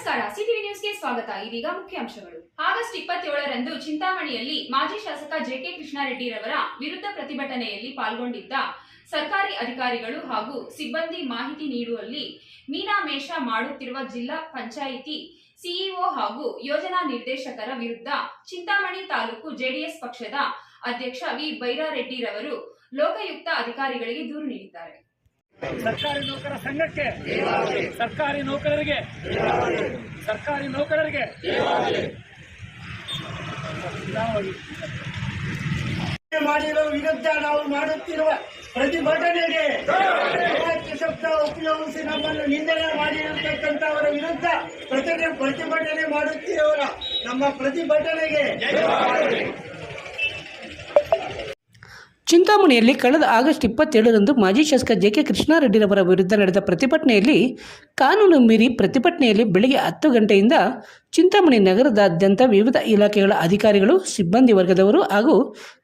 ನಮಸ್ಕಾರ. ಸಿಟಿವಿ ನ್ಯೂಸ್ಗೆ ಸ್ವಾಗತ. ಇದೀಗ ಮುಖ್ಯಾಂಶಗಳು. ಆಗಸ್ಟ್ ಇಪ್ಪತ್ತೇಳರಂದು ಚಿಂತಾಮಣಿಯಲ್ಲಿ ಮಾಜಿ ಶಾಸಕ ಜೆಕೆ ಕೃಷ್ಣಾರೆಡ್ಡಿರವರ ವಿರುದ್ಧ ಪ್ರತಿಭಟನೆಯಲ್ಲಿ ಪಾಲ್ಗೊಂಡಿದ್ದ ಸರ್ಕಾರಿ ಅಧಿಕಾರಿಗಳು ಹಾಗೂ ಸಿಬ್ಬಂದಿ ಮಾಹಿತಿ ನೀಡುವಲ್ಲಿ ಮೀನಾಮೇಷ ಮಾಡುತ್ತಿರುವ ಜಿಲ್ಲಾ ಪಂಚಾಯಿತಿ ಸಿಇಒ ಹಾಗೂ ಯೋಜನಾ ನಿರ್ದೇಶಕರ ವಿರುದ್ಧ ಚಿಂತಾಮಣಿ ತಾಲೂಕು ಜೆಡಿಎಸ್ ಪಕ್ಷದ ಅಧ್ಯಕ್ಷ ವಿ. ಬೈರಾರೆಡ್ಡಿರವರು ಲೋಕಾಯುಕ್ತ ಅಧಿಕಾರಿಗಳಿಗೆ ದೂರು ನೀಡಿದ್ದಾರೆ. ಸರ್ಕಾರಿ ನೌಕರ ಸಂಘಕ್ಕೆ, ಸರ್ಕಾರಿ ನೌಕರರಿಗೆ ಸರ್ಕಾರಿ ನೌಕರರಿಗೆ. ಮಾಡಿರೋ ವಿರುದ್ಧ ನಾವು ಮಾಡುತ್ತಿರುವ ಪ್ರತಿಭಟನೆಗೆ ಶಬ್ದ ಉಪಯೋಗಿಸಿ ನಮ್ಮನ್ನು ನಿಂದನೆ ಮಾಡಿರತಕ್ಕಂಥವರ ವಿರುದ್ಧ ಪ್ರತಿ ಪ್ರತಿಭಟನೆ ಮಾಡುತ್ತಿರುವ ನಮ್ಮ ಪ್ರತಿಭಟನೆಗೆ ಚಿಂತಾಮಣಿಯಲ್ಲಿ ಕಳೆದ ಆಗಸ್ಟ್ ಇಪ್ಪತ್ತೇಳರಂದು ಮಾಜಿ ಶಾಸಕ ಜೆ ಕೆ ಕೃಷ್ಣಾರೆಡ್ಡಿರವರ ವಿರುದ್ಧ ನಡೆದ ಪ್ರತಿಭಟನೆಯಲ್ಲಿ ಕಾನೂನು ಮೀರಿ ಪ್ರತಿಭಟನೆಯಲ್ಲಿ ಬೆಳಗ್ಗೆ ಹತ್ತು ಗಂಟೆಯಿಂದ ಚಿಂತಾಮಣಿ ನಗರದಾದ್ಯಂತ ವಿವಿಧ ಇಲಾಖೆಗಳ ಅಧಿಕಾರಿಗಳು, ಸಿಬ್ಬಂದಿ ವರ್ಗದವರು ಹಾಗೂ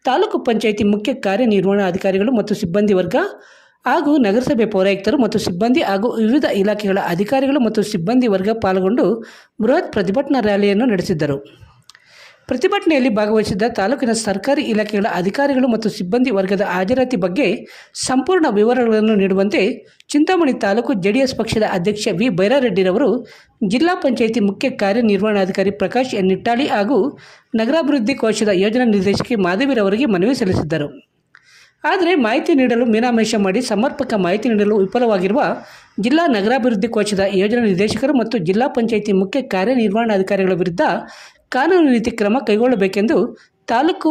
ತಾಲೂಕು ಪಂಚಾಯಿತಿ ಮುಖ್ಯ ಕಾರ್ಯನಿರ್ವಹಣಾಧಿಕಾರಿಗಳು ಮತ್ತು ಸಿಬ್ಬಂದಿ ವರ್ಗ ಹಾಗೂ ನಗರಸಭೆ ಪೌರಾಯುಕ್ತರು ಮತ್ತು ಸಿಬ್ಬಂದಿ ಹಾಗೂ ವಿವಿಧ ಇಲಾಖೆಗಳ ಅಧಿಕಾರಿಗಳು ಮತ್ತು ಸಿಬ್ಬಂದಿ ವರ್ಗ ಪಾಲ್ಗೊಂಡು ಬೃಹತ್ ಪ್ರತಿಭಟನಾ ರ್ಯಾಲಿಯನ್ನು ನಡೆಸಿದ್ದರು. ಪ್ರತಿಭಟನೆಯಲ್ಲಿ ಭಾಗವಹಿಸಿದ್ದ ತಾಲೂಕಿನ ಸರ್ಕಾರಿ ಇಲಾಖೆಗಳ ಅಧಿಕಾರಿಗಳು ಮತ್ತು ಸಿಬ್ಬಂದಿ ವರ್ಗದ ಹಾಜರಾತಿ ಬಗ್ಗೆ ಸಂಪೂರ್ಣ ವಿವರಗಳನ್ನು ನೀಡುವಂತೆ ಚಿಂತಾಮಣಿ ತಾಲೂಕು ಜೆಡಿಎಸ್ ಪಕ್ಷದ ಅಧ್ಯಕ್ಷ ವಿ. ಬೈರಾರೆಡ್ಡಿರವರು ಜಿಲ್ಲಾ ಪಂಚಾಯಿತಿ ಮುಖ್ಯ ಕಾರ್ಯನಿರ್ವಹಣಾಧಿಕಾರಿ ಪ್ರಕಾಶ್ ಎನ್. ನಿಟ್ಟಾಳಿ ಹಾಗೂ ನಗರಾಭಿವೃದ್ಧಿ ಕೋಶದ ಯೋಜನಾ ನಿರ್ದೇಶಕಿ ಮಾಧವಿರವರಿಗೆ ಮನವಿ ಸಲ್ಲಿಸಿದ್ದರು. ಆದರೆ ಮಾಹಿತಿ ನೀಡಲು ಮೀನಾಮೇಷ ಮಾಡಿ ಸಮರ್ಪಕ ಮಾಹಿತಿ ನೀಡಲು ವಿಫಲವಾಗಿರುವ ಜಿಲ್ಲಾ ನಗರಾಭಿವೃದ್ಧಿ ಕೋಶದ ಯೋಜನಾ ನಿರ್ದೇಶಕರು ಮತ್ತು ಜಿಲ್ಲಾ ಪಂಚಾಯಿತಿ ಮುಖ್ಯ ಕಾರ್ಯನಿರ್ವಹಣಾಧಿಕಾರಿಗಳ ವಿರುದ್ಧ ಕಾನೂನು ನೀತಿ ಕ್ರಮ ಕೈಗೊಳ್ಳಬೇಕೆಂದು ತಾಲೂಕು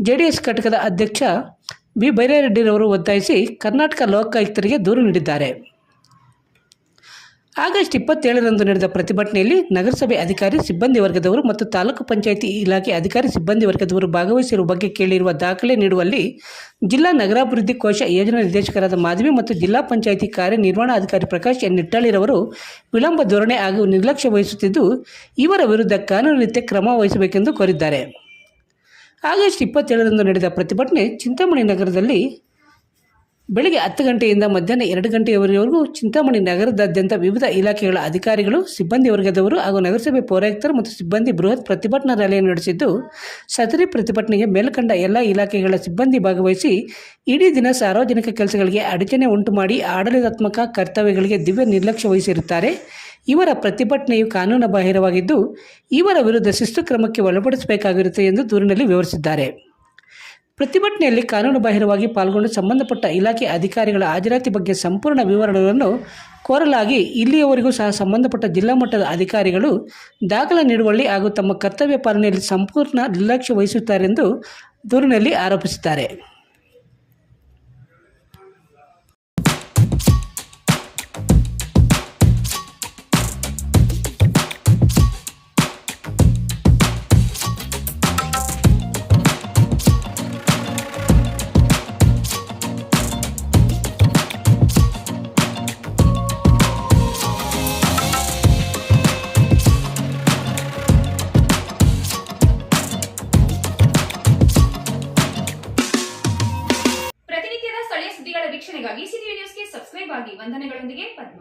ಜೆ ಡಿ ಎಸ್ ಘಟಕದ ಅಧ್ಯಕ್ಷ ಬಿ. ಬೈರಾರೆಡ್ಡಿರವರು ಒತ್ತಾಯಿಸಿ ಕರ್ನಾಟಕ ಲೋಕಾಯುಕ್ತರಿಗೆ ದೂರು ನೀಡಿದ್ದಾರೆ. ಆಗಸ್ಟ್ ಇಪ್ಪತ್ತೇಳರಂದು ನಡೆದ ಪ್ರತಿಭಟನೆಯಲ್ಲಿ ನಗರಸಭೆ ಅಧಿಕಾರಿ, ಸಿಬ್ಬಂದಿ ವರ್ಗದವರು ಮತ್ತು ತಾಲೂಕು ಪಂಚಾಯಿತಿ ಇಲಾಖೆ ಅಧಿಕಾರಿ, ಸಿಬ್ಬಂದಿ ವರ್ಗದವರು ಭಾಗವಹಿಸಿರುವ ಬಗ್ಗೆ ಕೇಳಿರುವ ದಾಖಲೆ ನೀಡುವಲ್ಲಿ ಜಿಲ್ಲಾ ನಗರಾಭಿವೃದ್ಧಿ ಕೋಶ ಯೋಜನಾ ನಿರ್ದೇಶಕರಾದ ಮಾಧವಿ ಮತ್ತು ಜಿಲ್ಲಾ ಪಂಚಾಯಿತಿ ಕಾರ್ಯನಿರ್ವಹಣಾಧಿಕಾರಿ ಪ್ರಕಾಶ್ ಎನ್. ನಿಟ್ಟಾಳಿರವರು ವಿಳಂಬ ಧೋರಣೆ ಹಾಗೂ ನಿರ್ಲಕ್ಷ್ಯ ವಹಿಸುತ್ತಿದ್ದು, ಇವರ ವಿರುದ್ಧ ಕಾನೂನು ರೀತಿಯ ಕ್ರಮ ವಹಿಸಬೇಕೆಂದು ಕೋರಿದ್ದಾರೆ. ಆಗಸ್ಟ್ ಇಪ್ಪತ್ತೇಳರಂದು ನಡೆದ ಪ್ರತಿಭಟನೆ ಚಿಂತಾಮಣಿ ನಗರದಲ್ಲಿ ಬೆಳಗ್ಗೆ ಹತ್ತು ಗಂಟೆಯಿಂದ ಮಧ್ಯಾಹ್ನ ಎರಡು ಗಂಟೆಯವರೆಗೂ ಚಿಂತಾಮಣಿ ನಗರದಾದ್ಯಂತ ವಿವಿಧ ಇಲಾಖೆಗಳ ಅಧಿಕಾರಿಗಳು, ಸಿಬ್ಬಂದಿ ವರ್ಗದವರು ಹಾಗೂ ನಗರಸಭೆ ಪೌರಾಯುಕ್ತರು ಮತ್ತು ಸಿಬ್ಬಂದಿ ಬೃಹತ್ ಪ್ರತಿಭಟನಾ ರ್ಯಾಲಿಯನ್ನು ನಡೆಸಿದ್ದು, ಸದರಿ ಪ್ರತಿಭಟನೆಗೆ ಮೇಲ್ಕಂಡ ಎಲ್ಲ ಇಲಾಖೆಗಳ ಸಿಬ್ಬಂದಿ ಭಾಗವಹಿಸಿ ಇಡೀ ದಿನ ಸಾರ್ವಜನಿಕ ಕೆಲಸಗಳಿಗೆ ಅಡಚಣೆ ಉಂಟು ಮಾಡಿ ಆಡಳಿತಾತ್ಮಕ ಕರ್ತವ್ಯಗಳಿಗೆ ದಿವ್ಯ ನಿರ್ಲಕ್ಷ್ಯ ವಹಿಸಿರುತ್ತಾರೆ. ಇವರ ಪ್ರತಿಭಟನೆಯು ಕಾನೂನು ಬಾಹಿರವಾಗಿದ್ದು ಇವರ ವಿರುದ್ಧ ಶಿಸ್ತು ಕ್ರಮಕ್ಕೆ ಒಳಪಡಿಸಬೇಕಾಗಿರುತ್ತೆ ಎಂದು ದೂರಿನಲ್ಲಿ ವಿವರಿಸಿದ್ದಾರೆ. ಪ್ರತಿಭಟನೆಯಲ್ಲಿ ಕಾನೂನುಬಾಹಿರವಾಗಿ ಪಾಲ್ಗೊಂಡು ಸಂಬಂಧಪಟ್ಟ ಇಲಾಖೆ ಅಧಿಕಾರಿಗಳ ಹಾಜರಾತಿ ಬಗ್ಗೆ ಸಂಪೂರ್ಣ ವಿವರಗಳನ್ನು ಕೋರಲಾಗಿ ಇಲ್ಲಿಯವರೆಗೂ ಸಹ ಸಂಬಂಧಪಟ್ಟ ಜಿಲ್ಲಾ ಮಟ್ಟದ ಅಧಿಕಾರಿಗಳು ದಾಖಲೆ ನೀಡುವಲ್ಲಿ ಹಾಗೂ ತಮ್ಮ ಕರ್ತವ್ಯ ಪಾಲನೆಯಲ್ಲಿ ಸಂಪೂರ್ಣ ನಿರ್ಲಕ್ಷ್ಯ ವಹಿಸುತ್ತಾರೆಂದು ದೂರಿನಲ್ಲಿ ಆರೋಪಿಸಿದ್ದಾರೆ ವಂದನೆಗಳೊಂದಿಗೆ ಪದ್ಮ.